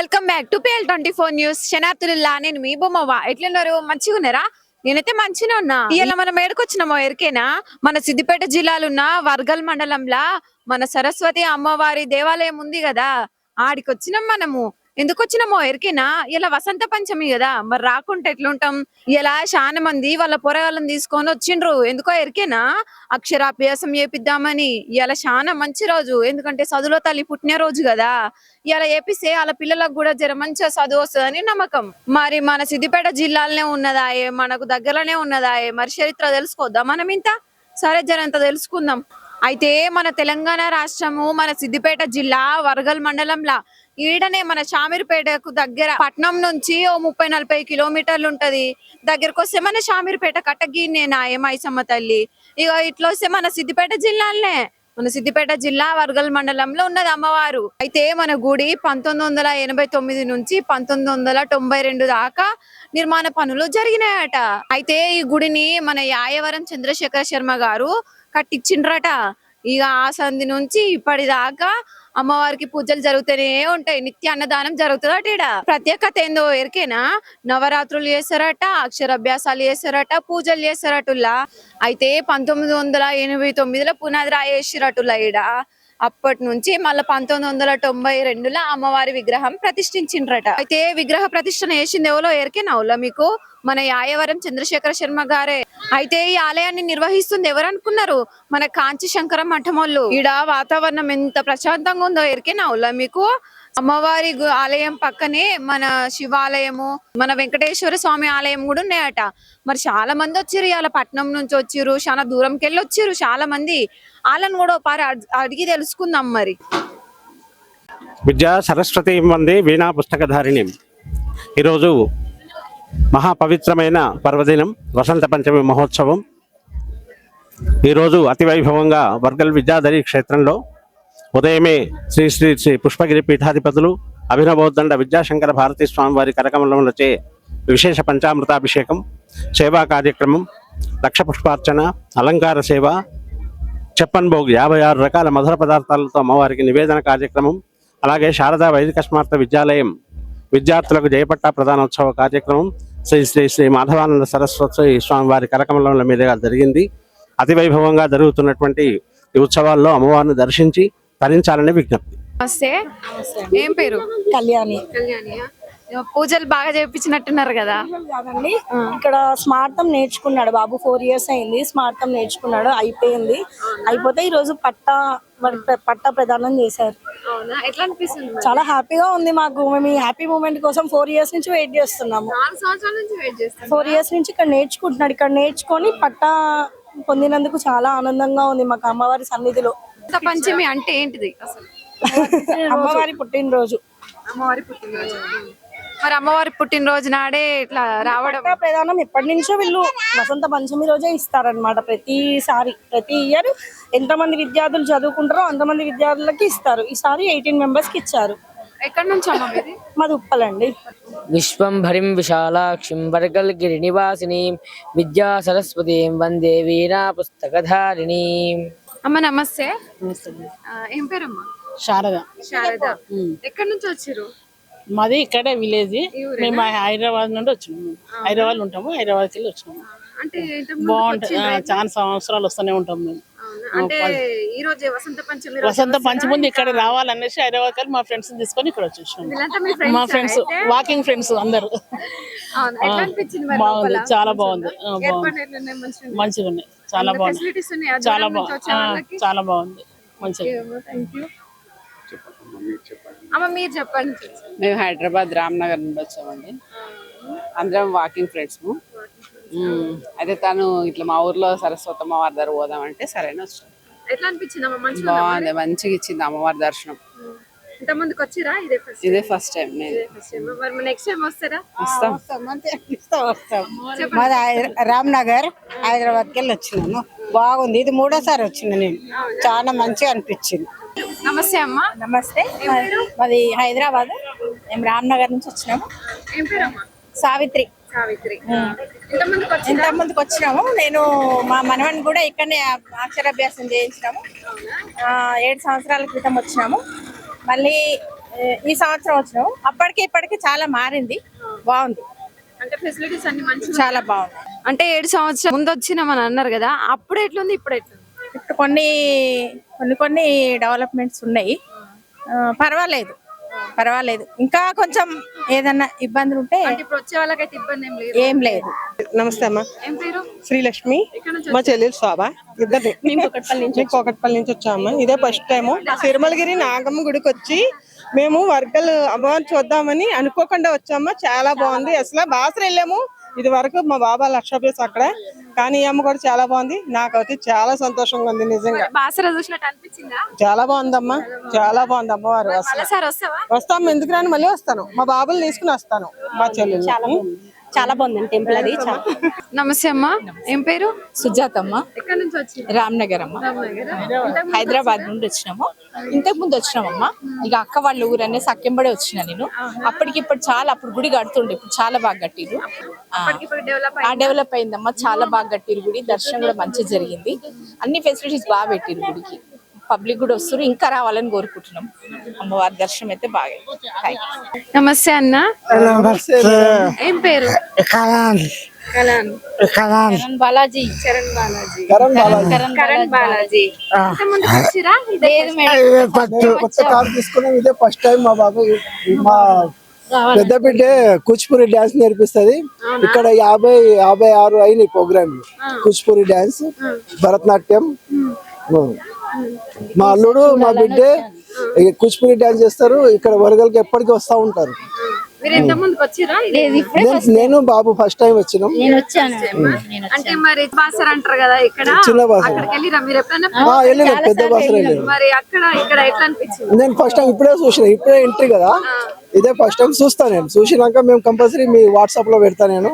Welcome back to PL twenty four news శనార్థుల్లా నేను మీ బొమ్మవ్వ. ఎట్లున్నారు? మంచిగా ఉన్నారా నేనైతే మంచిగా ఉన్నా. ఇవాళ మనం ఏడుకొచ్చినామో ఎరికేనా? మన సిద్దిపేట జిల్లాలో ఉన్న వర్గల్ మండలంలా మన సరస్వతి అమ్మవారి దేవాలయం ఉంది కదా ఆడికి వచ్చినాం మనము. ఎందుకు వచ్చినామో ఎరికేనా? ఇలా వసంత పంచమి కదా మరి రాకుంటే ఎట్లుంటాం? ఇలా చాలా మంది వాళ్ళ పొరగాళ్ళని తీసుకొని వచ్చిండ్రు. ఎందుకో ఎరికేనా? అక్షరాభ్యాసం చేపిద్దామని. ఇలా చాలా మంచి రోజు. ఎందుకంటే చదువులో తల్లి పుట్టిన రోజు కదా. ఇలా ఏపిస్తే వాళ్ళ పిల్లలకు కూడా జర మంచిగా చదువు వస్తుందని నమ్మకం. మరి మన సిద్దిపేట జిల్లాలోనే ఉన్నదాయే మనకు దగ్గరలోనే ఉన్నదాయే. మరి చరిత్ర తెలుసుకోద్దాం మనం ఇంత? సరే జర ఇంత తెలుసుకుందాం. అయితే మన తెలంగాణ రాష్ట్రము మన సిద్దిపేట జిల్లా వరగల్ మండలంలా ఈడనే మన షామీర్పేటకు దగ్గర పట్నం నుంచి ఓ ముప్పై నలభై కిలోమీటర్లు ఉంటది. దగ్గరకు వస్తే మన షామీర్పేట కట్టగిన్నేనా ఏమైసమ్మ తల్లి. ఇక ఇట్లా వస్తే మన సిద్దిపేట జిల్లాలనే. మన సిద్దిపేట జిల్లా వరగల్ మండలంలో ఉన్నది అమ్మవారు. అయితే మన గుడి పంతొమ్మిది వందల ఎనభై తొమ్మిది నుంచి పంతొమ్మిది వందల తొంభై రెండు దాకా నిర్మాణ పనులు జరిగినాయట. అయితే ఈ గుడిని మన యాయవరం చంద్రశేఖర శర్మ గారు కట్టించిండ్రట. ఇక ఆ సంధి నుంచి ఇప్పటిదాకా అమ్మవారికి పూజలు జరుగుతూనే ఉంటాయి. నిత్య అన్నదానం జరుగుతుందట ఈడ. ప్రత్యేకత ఏందో ఎరికేనా? నవరాత్రులు చేస్తారట అక్షరాభ్యాసాలు చేస్తారట పూజలు చేస్తారటుల్లా. అయితే పంతొమ్మిది వందల ఎనభై తొమ్మిదిలో పునాది రాయేసిరటుల్లా ఈడ. అప్పటి నుంచి మళ్ళీ పంతొమ్మిది వందల తొంభై రెండులో అమ్మవారి విగ్రహం ప్రతిష్ఠించిండ్రట. అయితే విగ్రహ ప్రతిష్టన వేసింది ఎవరో ఎరికేనావులా మీకు? మన యాయవరం చంద్రశేఖర శర్మ గారే. అయితే ఈ ఆలయాన్ని నిర్వహిస్తుంది ఎవరనుకున్నారు? మన కాంచి శంకర మఠమోళ్ళు. ఈడ వాతావరణం ఎంత ప్రశాంతంగా ఉందో ఎరికేనావులా మీకు? అమ్మవారి ఆలయం పక్కనే మన శివాలయము మన వెంకటేశ్వర స్వామి ఆలయం కూడా ఉన్నాయట. మరి చాలా మంది వచ్చారు ఇవాళ పట్నం నుంచి వచ్చారు చాలా దూరంకి వెళ్ళి వచ్చారు చాలా మంది. వాళ్ళని కూడా ఒకసారి అడ్- అడిగి తెలుసుకుందాం మరి. విద్యా సరస్వతి మంది వీణా పుస్తకధారిణి. ఈరోజు మహాపవిత్రమైన పర్వదినం వసంత పంచమి మహోత్సవం. ఈరోజు అతి వైభవంగా వర్గల్ విద్యాధరి క్షేత్రంలో ఉదయమే శ్రీ శ్రీ శ్రీ పుష్పగిరి పీఠాధిపతులు అభినవోద్దండ విద్యాశంకర భారతీ స్వామి వారి కరకమలములచే విశేష పంచామృతాభిషేకం సేవా కార్యక్రమం లక్ష పుష్పార్చన అలంకార సేవ చెప్పన్ భోగ్ యాభై ఆరు రకాల మధుర పదార్థాలతో అమ్మవారికి నివేదన కార్యక్రమం అలాగే శారదా వైదిక స్మార్త విద్యాలయం విద్యార్థులకు జయపట్ట ప్రధానోత్సవ కార్యక్రమం శ్రీ శ్రీ శ్రీ మాధవానంద సరస్వతి స్వామివారి కరకమలముల మీదుగా జరిగింది. అతి వైభవంగా జరుగుతున్నటువంటి ఈ ఉత్సవాల్లో అమ్మవారిని దర్శించి తరించాలని విజ్ఞప్తి. నమస్తే. ఏం పేరు? కళ్యాణి. కళ్యాణి. పూజలు బాగా చేయించినట్టున్నారు కదా. కాదండి. ఇక్కడ స్మార్తం నేర్చుకున్నాడు బాబు. ఫోర్ ఇయర్స్ అయింది. స్మార్తం నేర్చుకున్నాడు. అయిపోయింది. అయిపోతే ఈ రోజు పట్ట పట్ట ప్రదానం చేశారు. అవునా? ఎట్లా అనిపిస్తుంది? చాలా హ్యాపీగా ఉంది మాకు. మేము ఈ హ్యాపీ మూమెంట్ కోసం ఫోర్ ఇయర్స్ నుంచి వెయిట్ చేస్తున్నాము. నాలుగు సంవత్సరాల నుంచి వెయిట్ చేస్తాను ఫోర్ ఇయర్స్ నుంచి ఇక్కడ నేర్చుకుంటున్నాడు. ఇక్కడ నేర్చుకొని పట్ట పొందినందుకు చాలా ఆనందంగా ఉంది మాకు అమ్మవారి సన్నిధిలో. పంచమి అంటే ఏంటిది? అసలు? అమ్మవారి పుట్టినరోజు. అమ్మవారి పుట్టినరోజు. మరి అమ్మవారి పుట్టినరోజు నాడే ఇట్లా రావడం. ప్రధానం ఎప్పటి నుంచో వీళ్ళు వసంత పంచమి రోజే ఇస్తారనమాట ప్రతిసారి ప్రతి ఇయర్ ఎంతమంది విద్యార్థులు చదువుకుంటారో అంతమంది విద్యార్థులకి ఇస్తారు. ఈసారి ఎయిటీన్ మెంబర్స్కి ఇచ్చారు. ఎక్కడి నుంచి అమ్మ మీది? మాది ఉప్పలండి. విశ్వంభరిం విశాలాక్షిం వర్గల్ గిరినివాసినీం విద్యా సరస్వతీం వందే వీణా పుస్తకధారిణీం. అమ్మ నమస్తే. ఆ, ఏం పేరమ్మా? శారద. శారద. ఎక్కడి నుంచి వచ్చిర్రు మాది ఇక్కడే విలేజ్. మేము హైదరాబాద్ నుండి వచ్చినాము హైదరాబాద్ ఉంటాము హైదరాబాద్కి వెళ్ళి వచ్చినాము అంటే బాగుంటుంది ఆ, చాలా సంవత్సరాలు వస్తూనే ఉంటాం మేము? అంటే ఈ రోజే వసంత పంచమి వసంత పంచముంది ఇక్కడ రావాలనేసి హైదరాబాద్ వెళ్ళి మా ఫ్రెండ్స్ తీసుకొని ఇక్కడ వీళ్ళంతా మీ మా ఫ్రెండ్స్? వాకింగ్ ఫ్రెండ్స్ అందరు. బాగుంది? చాలా బాగుంది? మంచిగా ఉన్నాయా? చాలా బాగుంది. చాలా బాగుంది చాలా బాగుంది. మంచిగా అమ్మ మీరు చెప్పండి. మేము హైదరాబాద్ రామ్నగర్ నుండి వచ్చామండి. అందరం వాకింగ్ ఫ్రెండ్స్. అయితే తను ఇట్లా మా ఊర్లో సరస్వతమ్మ వారి దగ్గర పోదామంటే సరైన వచ్చాం ఎట్లా అనిపించింది అమ్మ? మంచిగా బాగుంది మంచిగా ఇచ్చింది అమ్మవారి దర్శనం. ఇంత ముందుకు వచ్చిరా? ఇదే ఫస్ట్ ఇదే ఫస్ట్ టైం మరి నెక్స్ట్ టైం వస్తారా? వస్తాం. రామ్నగర్ హైదరాబాద్కి వెళ్ళి వచ్చినాను బాగుంది. ఇది మూడోసారి వచ్చిన నేను. చాలా మంచిగా అనిపించింది. నమస్తే అమ్మ. నమస్తే. మాది హైదరాబాద్. మేము రామ్నగర్ నుంచి వచ్చినాము. సావిత్రి. సావిత్రి. వచ్చినాము? నేను మా మనవని కూడా ఇక్కడనే అక్షరాభ్యాసం చేయించినాము. ఆ, ఏడు సంవత్సరాల క్రితం వచ్చినాము. మళ్ళీ ఈ సంవత్సరం వచ్చినాం అప్పటికి ఇప్పటికి చాలా మారింది. బాగుంది. అంటే ఫెసిలిటీస్ అన్ని మంచి చాలా బాగుంది. అంటే ఏడు సంవత్సరాలు ముందు వచ్చినామని అన్నారు కదా అప్పుడు ఎట్లుంది ఇప్పుడు ఎట్లుంది? ఇప్పుడు కొన్ని కొన్ని కొన్ని డెవలప్మెంట్స్ ఉన్నాయి. పర్వాలేదు. పర్వాలేదు. ఇంకా కొంచెం ఏదన్నా ఇబ్బందులు ఉంటే అంటే ఇప్పుడు వచ్చే వాళ్ళకైతే ఇబ్బంది ఏం లేదు. ఏం లేదు. నమస్తే అమ్మా. ఏం పేరు? శ్రీలక్ష్మి. మా చెల్లెలు శోభ. ఇద్దరు మేము కోకట్పల్లి నుంచి వచ్చామమ్మా. ఇదే ఫస్ట్ టైము తిరుమలగిరి నాగమ్మ గుడికి వచ్చి మేము వర్గలు అమ్మవారిని చూద్దామని అనుకోకుండా వచ్చామా చాలా బాగుంది. అసలు బాసర వెళ్ళాము. ఇది వరకు మా బాబా లక్ష అక్కడ. కానీ ఈ అమ్మ కూడా చాలా బాగుంది. నాకైతే చాలా సంతోషంగా ఉంది నిజంగా. బాసర చూసినట్టు అనిపించిందా? చాలా బాగుందమ్మా. చాలా బాగుంది అమ్మవారు వస్తాం. ఎందుకు రాని? మళ్ళీ వస్తాను. మా బాబులు తీసుకుని వస్తాను. మా చెల్లెలు చాలా బాగుంది టెంపుల్ అది చాలా. నమస్తే అమ్మా. ఏం పేరు? సుజాతమ్మ. ఎక్కడి నుంచి వచ్చింది రామ్నగర్? అమ్మ హైదరాబాద్ నుండి వచ్చినాము. ఇంతకు ముందు వచ్చినామమ్మ. ఇక అక్క వాళ్ళ ఊరు అనేసి అక్కెంబడే వచ్చిన నేను. అప్పటికి ఇప్పుడు చాలా అప్పుడు గుడి కడుతుండే ఇప్పుడు చాలా బాగా కట్టిరు డెవలప్ అయిందమ్మా. చాలా బాగా కట్టిరు గుడి. దర్శనం కూడా మంచిగా జరిగింది. అన్ని ఫెసిలిటీస్ బాగా పెట్టిరు గుడికి. పబ్లిక్ కూడా వస్తారు. ఇంకా రావాలని కోరుకుంటున్నాం. అమ్మవారి దర్శనం అయితే బాగా నమస్తే అన్న. ఏం పేరు? బాలాజీ. చరణ్ బాలాజీ. కరణ్ బాలాజీ. ఇంత ముందు వచ్చిరా? కొత్త కార్ తీసుకున్నాం. ఇదే ఫస్ట్ టైం మా బాబు మా పెద్ద బిడ్డ కూచిపూరి డాన్స్ నేర్పిస్తది. ఇక్కడ యాభై యాభై ఆరు అయినాయి ప్రోగ్రామ్ కూచిపూరి డాన్స్ భరతనాట్యం. మా అల్లుడు మా బిడ్డ ఈ కూచిపూరి డాన్స్ చేస్తారు. ఇక్కడ వరగలకి ఎప్పటికీ వస్తా ఉంటారు. మీరు ఎంత ముందుకు వచ్చిరా? నేను- బాబు ఫస్ట్ టైం వచ్చినాం. అంటే మరి బాసర అంటారు కదా ఇక్కడ. చిన్న బాసర. అక్కడికి వెళ్ళిరా మీరు ఎప్పుడైనా? ఆ, వెళ్ళినా. పెద్ద బాసర వెళ్ళినా. మరి అక్కడ ఇక్కడ ఎట్లా అనిపించింది? నేను ఫస్ట్ టైం ఇప్పుడే చూసిన ఇప్పుడే ఎంట్రీ కదా. ఇదే ఫస్ట్ టైం చూస్తా నేను. చూసినాక మేము కంపల్సరీ మీ వాట్సాప్లో పెడతా నేను.